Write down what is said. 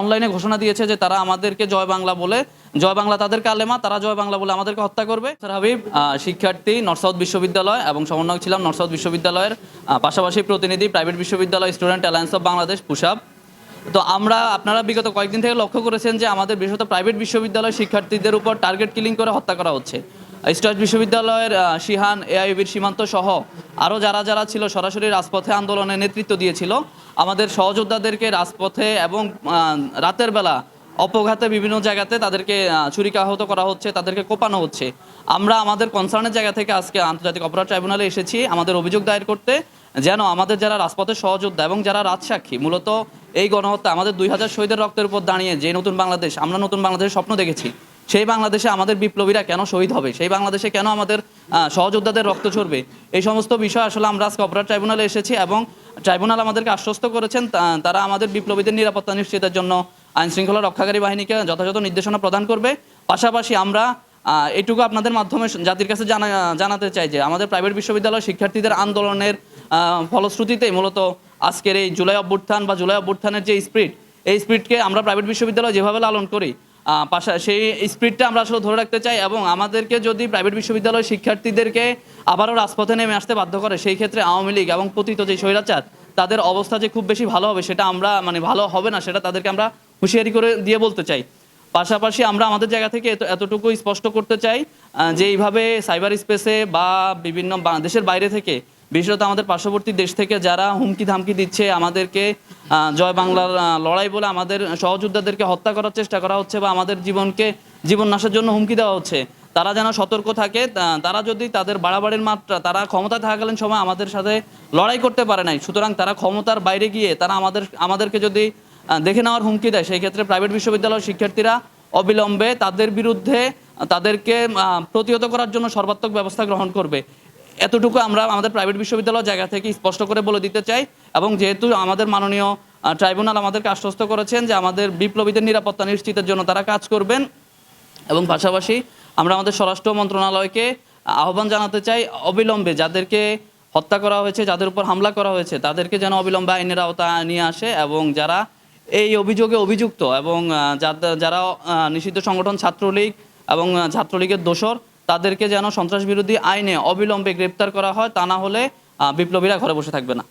অনলাইনে ঘোষণা দিয়েছে যে তারা আমাদেরকে জয় বাংলা বলে, জয় বাংলা তাদের কালেমা, তারা জয় বাংলা বলে আমাদেরকে হত্যা করবে। স্যার হাবিব শিক্ষার্থী নর্থ বিশ্ববিদ্যালয় এবং সমন্বয়ক ছিলাম নর্থ বিশ্ববিদ্যালয়ের পাশাপাশি প্রতিনিধি প্রাইভেট বিশ্ববিদ্যালয় স্টুডেন্ট অ্যালায়েন্স অফ বাংলাদেশ পুশাব তো আমরা, আপনারা বিগত কয়েকদিন থেকে লক্ষ্য করেছেন যে আমাদের বিশেষত প্রাইভেট বিশ্ববিদ্যালয় শিক্ষার্থীদের উপর টার্গেট কিলিং করে হত্যা করা হচ্ছে। স্টার্ট বিশ্ববিদ্যালয়ের শিহান এআইবির সীমান্ত সহ আরও যারা যারা ছিল সরাসরি রাজপথে আন্দোলনে নেতৃত্ব দিয়েছিল, আমাদের সহযোদ্ধাদেরকে রাজপথে এবং রাতের বেলা অপঘাতে বিভিন্ন জায়গাতে তাদেরকে ছুরিকাহত করা হচ্ছে, তাদেরকে কোপানো হচ্ছে। আমরা আমাদের কনসার্নের জায়গা থেকে আজকে আন্তর্জাতিক অপরাধ ট্রাইব্যুনালে এসেছি, আমাদের অভিযোগ দায়ের করতে, যেন আমাদের যারা রাজপথের সহযোদ্ধা এবং যারা রাজসাক্ষী, মূলত এই গণহত্যা আমাদের দুই হাজার শহীদের রক্তের উপর দাঁড়িয়ে যে নতুন বাংলাদেশ, আমরা নতুন বাংলাদেশের স্বপ্ন দেখেছি। সেই বাংলাদেশে আমাদের বিপ্লবীরা কেন শহীদ হবে? সেই বাংলাদেশে কেন আমাদের সহযোদ্ধাদের রক্ত ঝরবে? এই সমস্ত বিষয় আসলে আমরা আজকে অপরাধ ট্রাইব্যুনালে এসেছি এবং ট্রাইব্যুনাল আমাদেরকে আশ্বস্ত করেছেন তারা আমাদের বিপ্লবীদের নিরাপত্তা নিশ্চিতের জন্য আইন শৃঙ্খলা রক্ষাকারী বাহিনীকে যথাযথ নির্দেশনা প্রদান করবে। পাশাপাশি আমরা এটুকু আপনাদের মাধ্যমে জাতির কাছে জানা, জানাতে চাই যে আমাদের প্রাইভেট বিশ্ববিদ্যালয় শিক্ষার্থীদের আন্দোলনের ফলশ্রুতিতে মূলত আজকের এই জুলাই অভ্যুত্থান বা জুলাই অভ্যুত্থানের যে স্পিরিট, এই স্পিরিটকে আমরা প্রাইভেট বিশ্ববিদ্যালয় যেভাবে লালন করি পাশা, সেই স্পিডটা আমরা আসলে ধরে রাখতে চাই এবং আমাদেরকে যদি প্রাইভেট বিশ্ববিদ্যালয় শিক্ষার্থীদেরকে আবারও রাজপথে নেমে আসতে বাধ্য করে, সেই ক্ষেত্রে আওয়ামী লীগ এবং পতিত যে স্বৈরাচার, তাদের অবস্থা যে খুব বেশি ভালো হবে সেটা আমরা মানে ভালো হবে না সেটা তাদেরকে আমরা হুঁশিয়ারি করে দিয়ে বলতে চাই। পাশাপাশি আমরা আমাদের জায়গা থেকে এত- এতটুকু স্পষ্ট করতে চাই যে এইভাবে সাইবার স্পেসে বা বিভিন্ন বাংলাদেশের বাইরে থেকে বিশেষত আমাদের পার্শ্ববর্তী দেশ থেকে যারা হুমকি ধামকি দিচ্ছে, আমাদেরকে জয় বাংলার লড়াই বলে আমাদের সহযোদ্ধাদেরকে হত্যা করার চেষ্টা করা হচ্ছে বা আমাদের জীবনকে, জীবন নাশের জন্য হুমকি দেওয়া হচ্ছে, তারা যেন সতর্ক থাকে তারা যদি তাদের বাড়াবাড়ির মাত্রা, তারা ক্ষমতা থাকাকালীন সময় আমাদের সাথে লড়াই করতে পারে নাই, সুতরাং তারা ক্ষমতার বাইরে গিয়ে তারা আমাদের, আমাদেরকে যদি দেখে নেওয়ার হুমকি দেয়, সেই ক্ষেত্রে প্রাইভেট বিশ্ববিদ্যালয়ের শিক্ষার্থীরা অবিলম্বে তাদের বিরুদ্ধে, তাদেরকে প্রতিহত করার জন্য সর্বাত্মক ব্যবস্থা গ্রহণ করবে। এতটুকু আমরা আমাদের প্রাইভেট বিশ্ববিদ্যালয় জায়গা থেকে স্পষ্ট করে বলে দিতে চাই এবং যেহেতু আমাদের মাননীয় ট্রাইব্যুনাল আমাদেরকে আশ্বস্ত করেছেন যে আমাদের বিপ্লবীদের নিরাপত্তা নিশ্চিতের জন্য তারা কাজ করবেন এবং পাশাপাশি আমরা আমাদের স্বরাষ্ট্র মন্ত্রণালয়কে আহ্বান জানাতে চাই অবিলম্বে যাদেরকে হত্যা করা হয়েছে, যাদের উপর হামলা করা হয়েছে, তাদেরকে যেন অবিলম্বে আইনের আওতা নিয়ে আসে এবং যারা এই অভিযোগে অভিযুক্ত এবং যারা নিষিদ্ধ সংগঠন ছাত্রলীগ এবং ছাত্রলীগের দোসর তাদেরকে যেন সন্ত্রাস বিরোধী আইনে অবিলম্বে গ্রেপ্তার করা হয়, তা না হলে বিপ্লবীরা ঘরে বসে থাকবে না।